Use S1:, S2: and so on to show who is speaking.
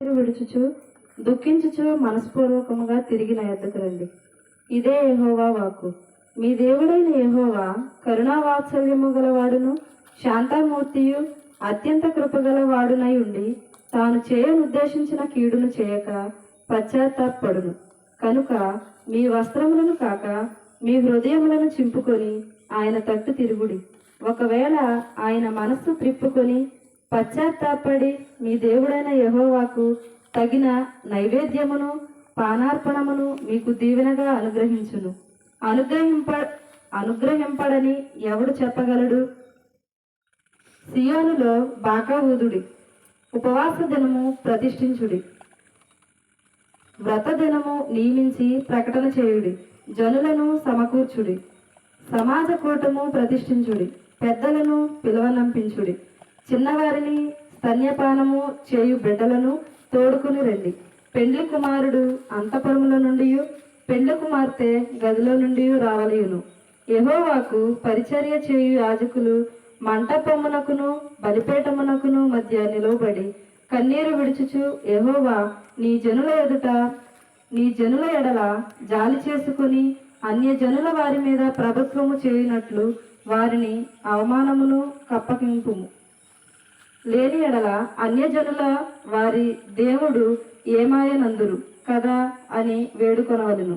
S1: విడుచుచు దుఃఖించుచు మనస్పూర్వకముగా తిరిగి నా యొద్దకు రండి. ఇదే యెహోవా వాక్కు. మీ దేవుడైన యెహోవా కరుణా వాత్సల్యము గలవాడును శాంతమూర్తియు అత్యంత కృపగల వాడునై ఉండి తాను చేయనుద్దేశించిన కీడును చేయక పశ్చాత్తాపడును. కనుక మీ వస్త్రములను కాక మీ హృదయములను చింపుకొని ఆయన తట్టు తిరుగుడి. ఒకవేళ ఆయన మనస్సు త్రిప్పుకొని పశ్చాత్తాపడి మీ దేవుడైన యహోవాకు తగిన నైవేద్యమును పానార్పణమును మీకు దీవెనగా అనుగ్రహించును. అనుగ్రహింప అనుగ్రహింపడని ఎవడు చెప్పగలడు? సియోనులో బాకా ఊదుడి ఉపవాస దినము ప్రతిష్ఠించుడి. వ్రత దినము నియమించి ప్రకటన చేయుడి. జనులను సమకూర్చుడి. సమాజ కూటము ప్రతిష్ఠించుడి. పెద్దలను పిలువనంపించుడి. చిన్నవారిని స్తన్యపానము చేయు బిడ్డలను తోడుకుని రండి. పెండ్లి కుమారుడు అంతపురముల నుండి పెండ్లి కుమార్తె గదిలో నుండి రావలేను. యహోవాకు పరిచర్య చేయు యాజకులు మంటపమునకును బలిపేటమునకును మధ్య నిలువబడి కన్నీరు విడుచుచు యహోవా నీ జనుల ఎదుట నీ జనుల ఎడల జాలి చేసుకుని అన్య జనుల వారి మీద ప్రభుత్వము చేయునట్లు వారిని అవమానమును కప్పకింపుము లేని ఎడల అన్యజనుల వారి దేవుడు ఏమాయనందురు కదా అని వేడుకొనవలను.